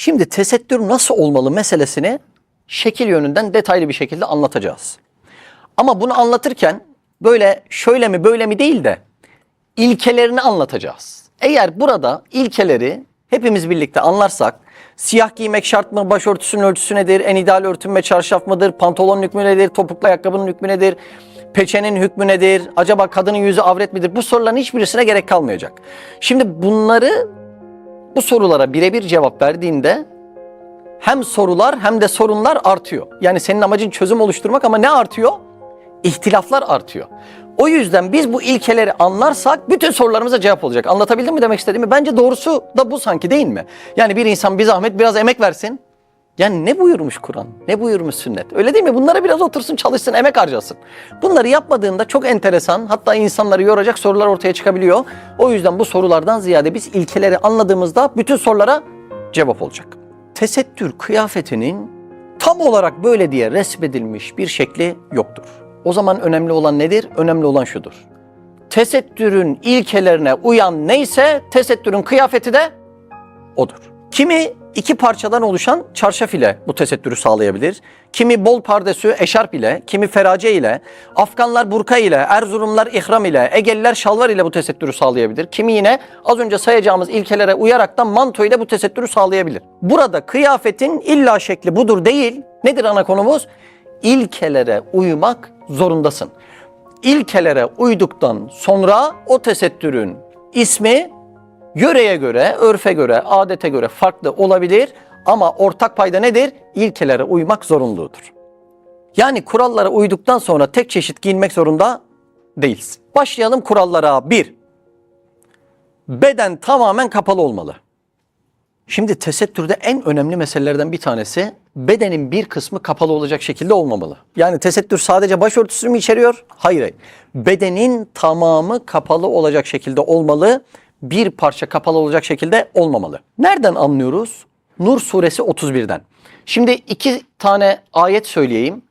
Şimdi tesettür nasıl olmalı meselesini şekil yönünden detaylı bir şekilde anlatacağız. Ama bunu anlatırken böyle şöyle mi böyle mi değil de ilkelerini anlatacağız. Eğer burada ilkeleri hepimiz birlikte anlarsak siyah giymek şart mı, başörtüsünün ölçüsü nedir, en ideal örtüm ve çarşaf mıdır, pantolonun hükmü nedir, topuklu ayakkabının hükmü nedir, peçenin hükmü nedir, acaba kadının yüzü avret midir? Bu soruların hiçbirisine gerek kalmayacak. Şimdi bunları bu sorulara birebir cevap verdiğinde hem sorular hem de sorunlar artıyor. Yani senin amacın çözüm oluşturmak ama ne artıyor? İhtilaflar artıyor. O yüzden biz bu ilkeleri anlarsak bütün sorularımıza cevap olacak. Anlatabildim mi demek istediğimi? Bence doğrusu da bu sanki değil mi? Yani bir insan bir zahmet biraz emek versin. Yani ne buyurmuş Kur'an? Ne buyurmuş sünnet? Öyle değil mi? Bunlara biraz otursun, çalışsın, emek harcasın. Bunları yapmadığında çok enteresan, hatta insanları yoracak sorular ortaya çıkabiliyor. O yüzden bu sorulardan ziyade biz ilkeleri anladığımızda bütün sorulara cevap olacak. Tesettür kıyafetinin tam olarak böyle diye resmedilmiş bir şekli yoktur. O zaman önemli olan nedir? Önemli olan şudur. Tesettürün ilkelerine uyan neyse tesettürün kıyafeti de odur. Kimi iki parçadan oluşan çarşaf ile bu tesettürü sağlayabilir. Kimi bol pardesü eşarp ile, kimi ferace ile, Afganlar burka ile, Erzurumlar ihram ile, Egeliler şalvar ile bu tesettürü sağlayabilir. Kimi yine az önce sayacağımız ilkelere uyaraktan manto ile bu tesettürü sağlayabilir. Burada kıyafetin illa şekli budur değil. Nedir ana konumuz? İlkelere uymak zorundasın. İlkelere uyduktan sonra o tesettürün ismi Yöreye göre, örfe göre, adete göre farklı olabilir ama ortak payda nedir? İlkelere uymak zorunludur. Yani kurallara uyduktan sonra tek çeşit giyinmek zorunda değilsin. Başlayalım kurallara. Bir, beden tamamen kapalı olmalı. Şimdi tesettürde en önemli meselelerden bir tanesi bedenin bir kısmı kapalı olacak şekilde olmamalı. Yani tesettür sadece başörtüsü mü içeriyor? Hayır. hayır. Bedenin tamamı kapalı olacak şekilde olmalı. Bir parça kapalı olacak şekilde olmamalı. Nereden anlıyoruz? Nur suresi 31'den. Şimdi iki tane ayet söyleyeyim.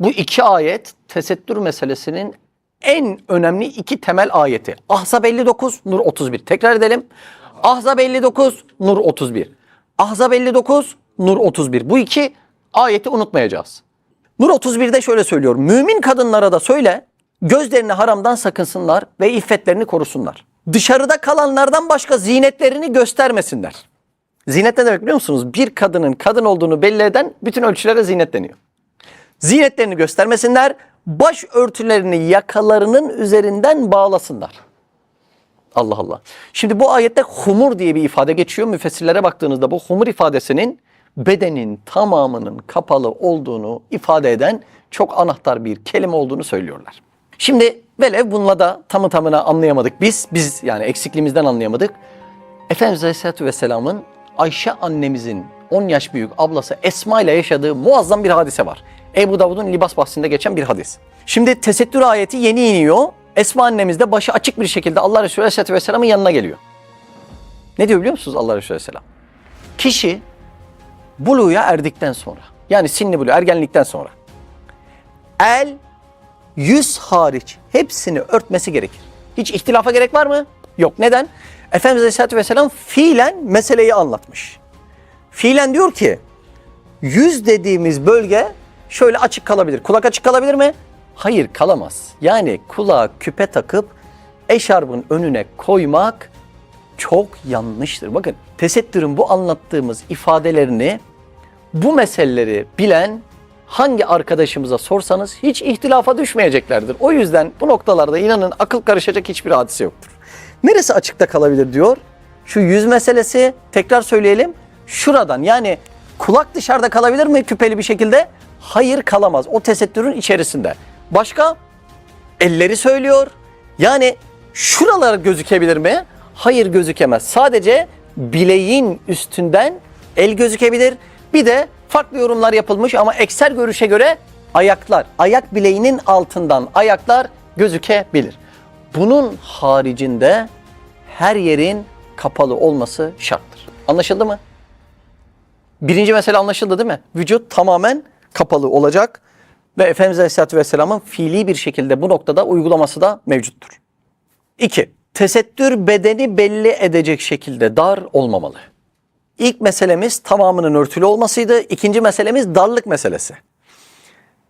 Bu iki ayet tesettür meselesinin en önemli iki temel ayeti. Ahzab 59, Nur 31. Tekrar edelim. Ahzab 59, Nur 31. Ahzab 59, Nur 31. Bu iki ayeti unutmayacağız. Nur 31'de şöyle söylüyor. Mümin kadınlara da söyle gözlerini haramdan sakınsınlar ve iffetlerini korusunlar. Dışarıda kalanlardan başka zinetlerini göstermesinler. Zinet ne demek biliyor musunuz? Bir kadının kadın olduğunu belli eden bütün ölçülere zinet deniyor. Zinetlerini göstermesinler, baş örtülerini yakalarının üzerinden bağlasınlar. Allah Allah. Şimdi bu ayette humur diye bir ifade geçiyor. Müfessirlere baktığınızda bu humur ifadesinin bedenin tamamının kapalı olduğunu ifade eden çok anahtar bir kelime olduğunu söylüyorlar. Şimdi velev bununla da tamı tamına anlayamadık biz. Biz yani eksikliğimizden anlayamadık. Efendimiz Aleyhisselatü Vesselam'ın Ayşe annemizin 10 yaş büyük ablası Esma ile yaşadığı muazzam bir hadise var. Ebu Davud'un libas bahsinde geçen bir hadis. Şimdi tesettür ayeti yeni iniyor. Esma annemiz de başı açık bir şekilde Allah Resulü Aleyhisselatü Vesselam'ın yanına geliyor. Ne diyor biliyor musunuz Allah Resulü Aleyhisselam? Kişi buluğa erdikten sonra yani sinni buluğa ergenlikten sonra el, yüz hariç hepsini örtmesi gerekir. Hiç ihtilafa gerek var mı? Yok. Neden? Efendimiz Aleyhisselatü Vesselam fiilen meseleyi anlatmış. Fiilen diyor ki yüz dediğimiz bölge şöyle açık kalabilir. Kulak açık kalabilir mi? Hayır kalamaz. Yani kulağa küpe takıp eşarbın önüne koymak çok yanlıştır. Bakın tesettürün bu anlattığımız ifadelerini bu meseleleri bilen hangi arkadaşımıza sorsanız hiç ihtilafa düşmeyeceklerdir. O yüzden bu noktalarda inanın akıl karışacak hiçbir hadise yoktur. Neresi açıkta kalabilir diyor? Şu yüz meselesi tekrar söyleyelim. Şuradan yani kulak dışarıda kalabilir mi küpeli bir şekilde? Hayır kalamaz. O tesettürün içerisinde. Başka? Elleri söylüyor. Yani şuralar gözükebilir mi? Hayır gözükemez. Sadece bileğin üstünden el gözükebilir. Bir de farklı yorumlar yapılmış ama ekser görüşe göre ayaklar, ayak bileğinin altından ayaklar gözükebilir. Bunun haricinde her yerin kapalı olması şarttır. Anlaşıldı mı? Birinci mesele anlaşıldı değil mi? Vücut tamamen kapalı olacak ve Efendimiz Aleyhisselatü Vesselam'ın fiili bir şekilde bu noktada uygulaması da mevcuttur. İki, tesettür bedeni belli edecek şekilde dar olmamalı. İlk meselemiz tamamının örtülü olmasıydı. İkinci meselemiz darlık meselesi.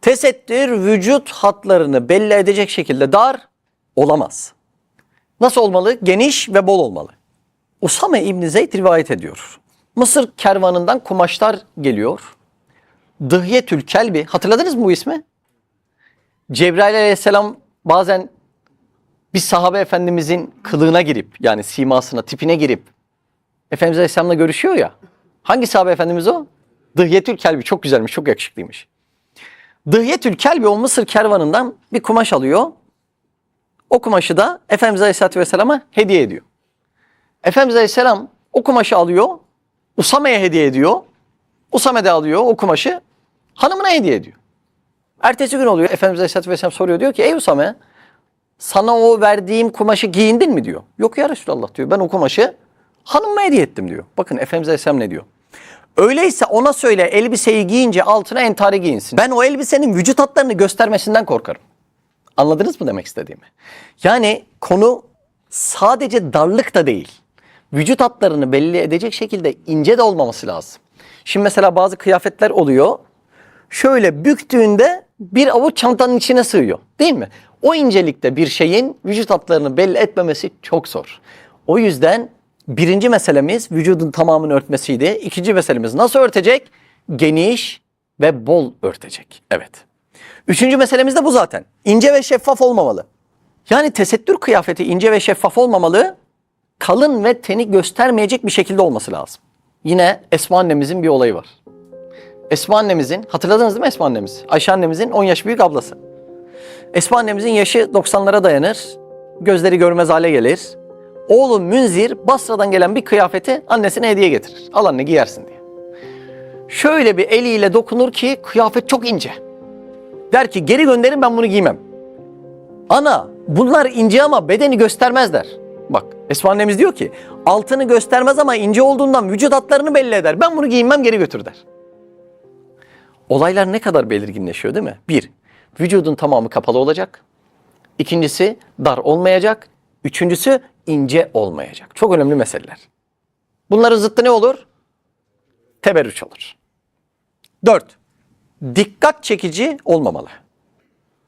Tesettür vücut hatlarını belli edecek şekilde dar olamaz. Nasıl olmalı? Geniş ve bol olmalı. Usame İbni Zeyd rivayet ediyor. Mısır kervanından kumaşlar geliyor. Dıhyetül Kelbi. Hatırladınız mı bu ismi? Cebrail aleyhisselam bazen bir sahabe efendimizin kılığına girip yani simasına, tipine girip Efendimiz Aleyhisselam'la görüşüyor ya. Hangi sahabe efendimiz o? Dıhyetül Kelbi. Çok güzelmiş, çok yakışıklıymış. Dıhyetül Kelbi o Mısır kervanından bir kumaş alıyor. O kumaşı da Efendimiz Aleyhisselatü Vesselam'a hediye ediyor. Efendimiz Aleyhisselam o kumaşı alıyor. Usame'ye hediye ediyor. Usame de alıyor o kumaşı hanımına hediye ediyor. Ertesi gün oluyor. Efendimiz Aleyhisselatü Vesselam soruyor diyor ki ey Usame sana o verdiğim kumaşı giyindin mi diyor. Yok ya Resulallah diyor. Ben o kumaşı hanımıma hediye ettim diyor. Bakın Efendimiz Aleyhisselam ne diyor. Öyleyse ona söyle elbiseyi giyince altına entari giyinsin. Ben o elbisenin vücut hatlarını göstermesinden korkarım. Anladınız mı demek istediğimi? Yani konu sadece darlık da değil. Vücut hatlarını belli edecek şekilde ince de olmaması lazım. Şimdi mesela bazı kıyafetler oluyor. Şöyle büktüğünde bir avuç çantanın içine sığıyor. Değil mi? O incelikte bir şeyin vücut hatlarını belli etmemesi çok zor. O yüzden birinci meselemiz vücudun tamamını örtmesiydi. İkinci meselemiz nasıl örtecek? Geniş ve bol örtecek. Evet. Üçüncü meselemiz de bu zaten. İnce ve şeffaf olmamalı. Yani tesettür kıyafeti ince ve şeffaf olmamalı. Kalın ve teni göstermeyecek bir şekilde olması lazım. Yine Esma annemizin bir olayı var. Esma annemizin, hatırladınız değil mi Esma annemiz? Ayşe annemizin 10 yaş büyük ablası. Esma annemizin yaşı 90'lara dayanır. Gözleri görmez hale gelir. Oğlu Münzir Basra'dan gelen bir kıyafeti annesine hediye getirir. Al anne giyersin diye. Şöyle bir eliyle dokunur ki kıyafet çok ince. Der ki geri gönderin ben bunu giymem. Ana bunlar ince ama bedeni göstermez der. Bak Esma annemiz diyor ki altını göstermez ama ince olduğundan vücut hatlarını belli eder. Ben bunu giymem geri götür der. Olaylar ne kadar belirginleşiyor değil mi? Bir, vücudun tamamı kapalı olacak. İkincisi dar olmayacak. Üçüncüsü ince olmayacak. Çok önemli meseleler. Bunların zıttı ne olur? Teberrüç olur. Dört, dikkat çekici olmamalı.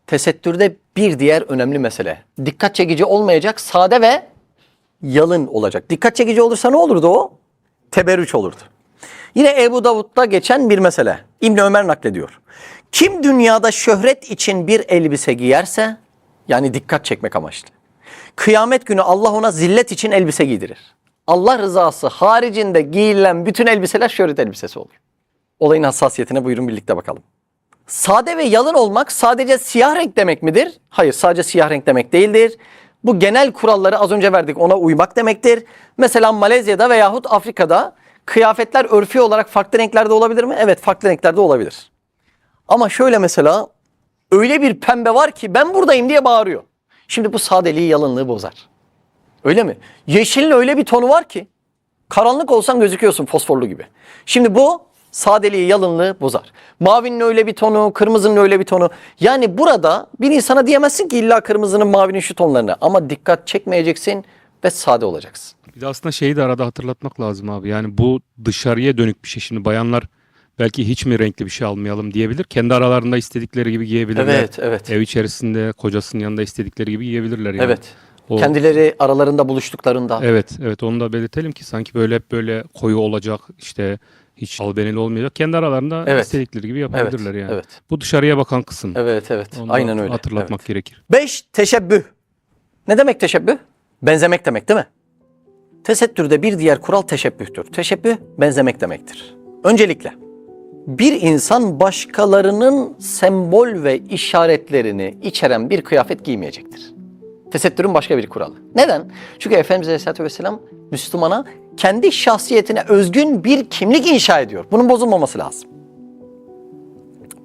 Tesettürde bir diğer önemli mesele. Dikkat çekici olmayacak, sade ve yalın olacak. Dikkat çekici olursa ne olurdu o? Teberrüç olurdu. Yine Ebu Davud'da geçen bir mesele. İbn Ömer naklediyor. Kim dünyada şöhret için bir elbise giyerse, yani dikkat çekmek amaçlı. Kıyamet günü Allah ona zillet için elbise giydirir. Allah rızası haricinde giyilen bütün elbiseler şöhret elbisesi olur. Olayın hassasiyetine buyurun birlikte bakalım. Sade ve yalın olmak sadece siyah renk demek midir? Hayır sadece siyah renk demek değildir. Bu genel kuralları az önce verdik ona uymak demektir. Mesela Malezya'da veyahut Afrika'da kıyafetler örfi olarak farklı renklerde olabilir mi? Evet farklı renklerde olabilir. Ama şöyle mesela öyle bir pembe var ki ben buradayım diye bağırıyor. Şimdi bu sadeliği yalınlığı bozar. Öyle mi? Yeşilin öyle bir tonu var ki karanlık olsan gözüküyorsun fosforlu gibi. Şimdi bu sadeliği yalınlığı bozar. Mavinin öyle bir tonu, kırmızının öyle bir tonu. Yani burada bir insana diyemezsin ki illa kırmızının mavinin şu tonlarını ama dikkat çekmeyeceksin ve sade olacaksın. Bir de aslında şeyi de arada hatırlatmak lazım abi. Yani bu dışarıya dönük bir şey. Şimdi bayanlar belki hiç mi renkli bir şey almayalım diyebilir. Kendi aralarında istedikleri gibi giyebilirler. Evet, evet. Ev içerisinde kocasının yanında istedikleri gibi giyebilirler yani. Evet. O- Kendileri aralarında buluştuklarında. Evet, evet onu da belirtelim ki sanki böyle hep böyle koyu olacak işte hiç albenili olmayacak. Kendi aralarında Evet. istedikleri gibi yapabilirler yani. evet. Bu dışarıya bakan kısım. Evet, evet. Onu Aynen öyle. Hatırlatmak Evet. gerekir. Beş, teşebbüh. Ne demek teşebbüh? Benzemek demek değil mi? Tesettürde bir diğer kural teşebbühtür. Teşebbüh benzemek demektir. Öncelikle bir insan başkalarının sembol ve işaretlerini içeren bir kıyafet giymeyecektir. Tesettürün başka bir kuralı. Neden? Çünkü Efendimiz Aleyhisselatü Vesselam Müslümana kendi şahsiyetine özgün bir kimlik inşa ediyor. Bunun bozulmaması lazım.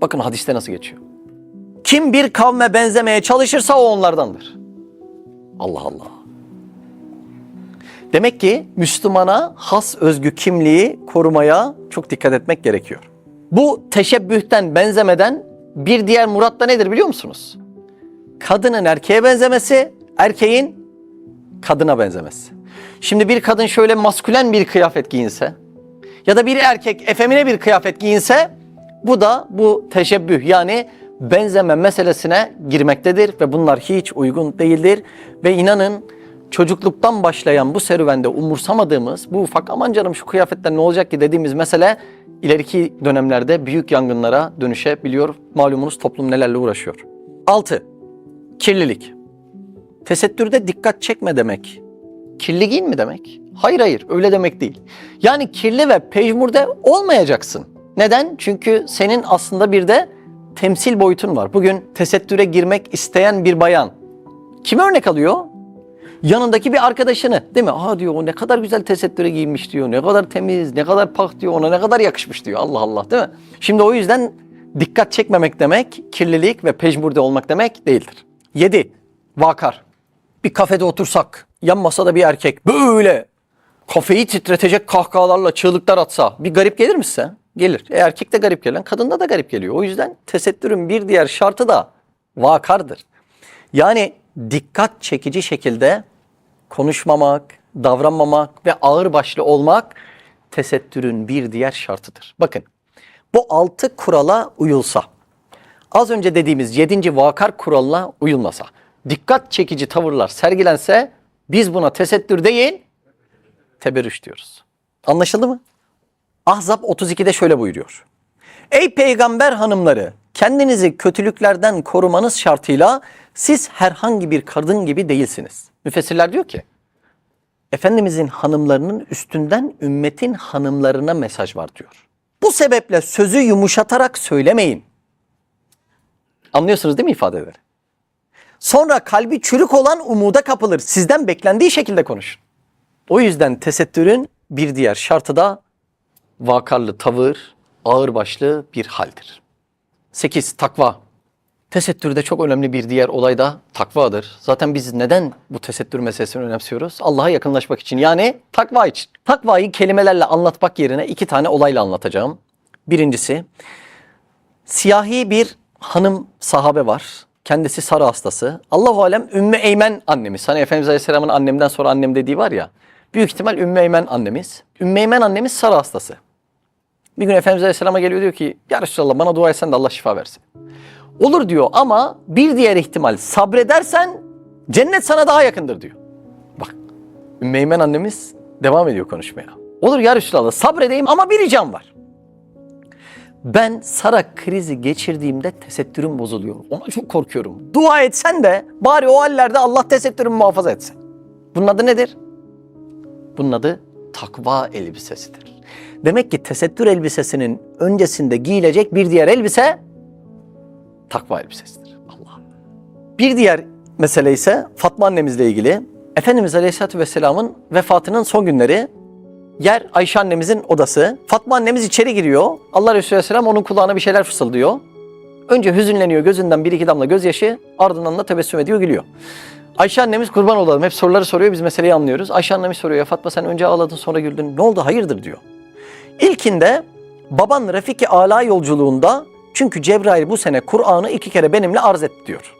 Bakın hadiste nasıl geçiyor. Kim bir kavme benzemeye çalışırsa o onlardandır. Allah Allah. Demek ki Müslümana has özgü kimliği korumaya çok dikkat etmek gerekiyor. Bu teşebbühten, benzemeden bir diğer murat da nedir biliyor musunuz? Kadının erkeğe benzemesi, erkeğin kadına benzemesi. Şimdi bir kadın şöyle maskülen bir kıyafet giyinse, ya da bir erkek efemine bir kıyafet giyinse bu da bu teşebbüh yani benzeme meselesine girmektedir ve bunlar hiç uygun değildir. Ve inanın çocukluktan başlayan bu serüvende umursamadığımız bu ufak aman canım şu kıyafetten ne olacak ki dediğimiz mesele ileriki dönemlerde büyük yangınlara dönüşebiliyor. Malumunuz toplum nelerle uğraşıyor. 6. Kirlilik. Tesettürde dikkat çekme demek. Kirli giyin mi demek? Hayır hayır öyle demek değil. Yani kirli ve pejmurde olmayacaksın. Neden? Çünkü senin aslında bir de temsil boyutun var. Bugün tesettüre girmek isteyen bir bayan kime örnek alıyor? Yanındaki bir arkadaşını değil mi? Aa diyor o ne kadar güzel tesettüre giyinmiş diyor. Ne kadar temiz, ne kadar pak diyor. Ona ne kadar yakışmış diyor. Allah Allah değil mi? Şimdi o yüzden dikkat çekmemek demek kirlilik ve pejmurde olmak demek değildir. 7. Vakar. Bir kafede otursak yan masada bir erkek böyle kafeyi titretecek kahkahalarla çığlıklar atsa bir garip gelir mi size? Gelir. E, erkekte garip gelen kadında da garip geliyor. O yüzden tesettürün bir diğer şartı da vakardır. Yani dikkat çekici şekilde konuşmamak, davranmamak ve ağırbaşlı olmak tesettürün bir diğer şartıdır. Bakın bu altı kurala uyulsa, az önce dediğimiz yedinci vakar kuralına uyulmasa, dikkat çekici tavırlar sergilense biz buna tesettür değil, teberrüş diyoruz. Anlaşıldı mı? Ahzab 32'de şöyle buyuruyor. Ey peygamber hanımları kendinizi kötülüklerden korumanız şartıyla siz herhangi bir kadın gibi değilsiniz. Müfessirler diyor ki Efendimizin hanımlarının üstünden ümmetin hanımlarına mesaj var diyor. Bu sebeple sözü yumuşatarak söylemeyin. Anlıyorsunuz değil mi ifadeleri? Sonra kalbi çürük olan umuda kapılır. Sizden beklendiği şekilde konuşun. O yüzden tesettürün bir diğer şartı da vakarlı tavır, ağırbaşlı bir haldir. 8. Takva. Tesettürde çok önemli bir diğer olay da takvadır. Zaten biz neden bu tesettür meselesini önemsiyoruz? Allah'a yakınlaşmak için yani takva için. Takvayı kelimelerle anlatmak yerine iki tane olayla anlatacağım. Birincisi siyahi bir hanım sahabe var. Kendisi sarı hastası. Allahu alem Ümmü Eymen annemiz. Hani Efendimiz Aleyhisselam'ın annemden sonra annem dediği var ya. Büyük ihtimal Ümmü Eymen annemiz. Ümmü Eymen annemiz sarı hastası. Bir gün Efendimiz Aleyhisselam'a geliyor diyor ki Ya Resulallah bana dua etsen de Allah şifa versin. Olur diyor ama bir diğer ihtimal sabredersen cennet sana daha yakındır diyor. Bak Ümmü Eymen annemiz devam ediyor konuşmaya. Olur ya Resulallah sabredeyim ama bir ricam var. Ben Sara krizi geçirdiğimde tesettürüm bozuluyor. Ona çok korkuyorum. Dua etsen de bari o hallerde Allah tesettürümü muhafaza etsin. Bunun adı nedir? Bunun adı takva elbisesidir. Demek ki tesettür elbisesinin öncesinde giyilecek bir diğer elbise takva elbisesidir. Allah. Bir diğer mesele ise Fatma annemizle ilgili. Efendimiz Aleyhisselatü Vesselam'ın vefatının son günleri yer Ayşe annemizin odası. Fatma annemiz içeri giriyor. Allah Resulü Aleyhisselam onun kulağına bir şeyler fısıldıyor. Önce hüzünleniyor gözünden bir iki damla gözyaşı ardından da tebessüm ediyor gülüyor. Ayşe annemiz kurban olalım hep soruları soruyor biz meseleyi anlıyoruz. Ayşe annemiz soruyor Fatma sen önce ağladın sonra güldün ne oldu hayırdır diyor. İlkinde baban Refiki Ala yolculuğunda çünkü Cebrail bu sene Kur'an'ı iki kere benimle arz etti diyor.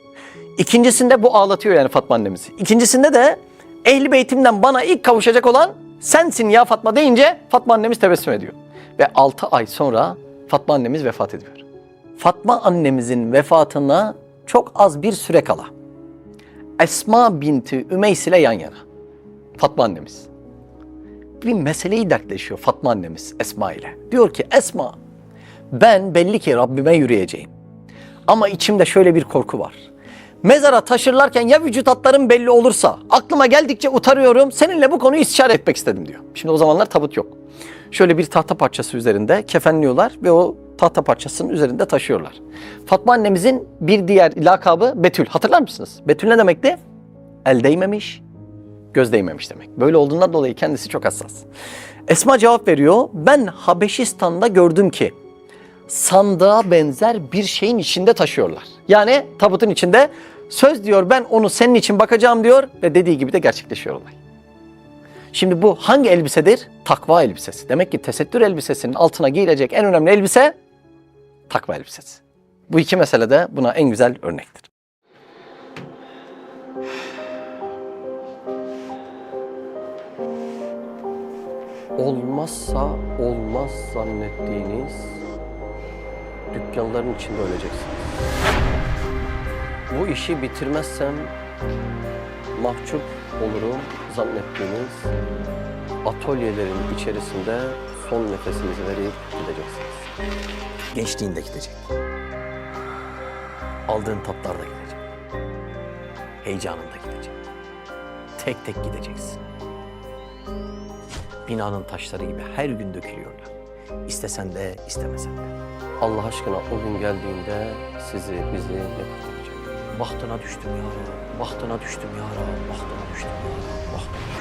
İkincisinde bu ağlatıyor yani Fatma annemizi. İkincisinde de ehli beytimden bana ilk kavuşacak olan sensin ya Fatma deyince Fatma annemiz tebessüm ediyor. Ve 6 ay sonra Fatma annemiz vefat ediyor. Fatma annemizin vefatına çok az bir süre kala Esma binti Ümeys ile yan yana. Fatma annemiz. Bir meseleyi dertleşiyor Fatma annemiz Esma ile. Diyor ki Esma ben belli ki Rabbime yürüyeceğim. Ama içimde şöyle bir korku var. Mezara taşırlarken ya vücut hatlarım belli olursa aklıma geldikçe utarıyorum. Seninle bu konuyu istişare etmek istedim diyor. Şimdi o zamanlar tabut yok. Şöyle bir tahta parçası üzerinde kefenliyorlar ve o tahta parçasının üzerinde taşıyorlar. Fatma annemizin bir diğer lakabı Betül. Hatırlar mısınız? Betül ne demekti? El değmemiş, göz değmemiş demek. Böyle olduğundan dolayı kendisi çok hassas. Esma cevap veriyor. Ben Habeşistan'da gördüm ki sandığa benzer bir şeyin içinde taşıyorlar. Yani tabutun içinde söz diyor ben onu senin için bakacağım diyor ve dediği gibi de gerçekleşiyor olay. Şimdi bu hangi elbisedir? Takva elbisesi. Demek ki tesettür elbisesinin altına giyilecek en önemli elbise takva elbisesi. Bu iki mesele de buna en güzel örnektir. olmazsa olmaz zannettiğiniz dükkanların içinde öleceksiniz. Bu işi bitirmezsem mahcup olurum zannettiğiniz atölyelerin içerisinde son nefesinizi verip gideceksiniz. Gençliğin de gidecek. Aldığın tatlar da gidecek. Heyecanın da gidecek. Tek tek gideceksin. Binanın taşları gibi her gün dökülüyorlar. İstesen de istemesen de. Allah aşkına o gün geldiğinde sizi bizi ne kurtaracak? Bahtına düştüm ya Rab, bahtına düştüm ya Rab, bahtına düştüm ya Rab, bahtına düştüm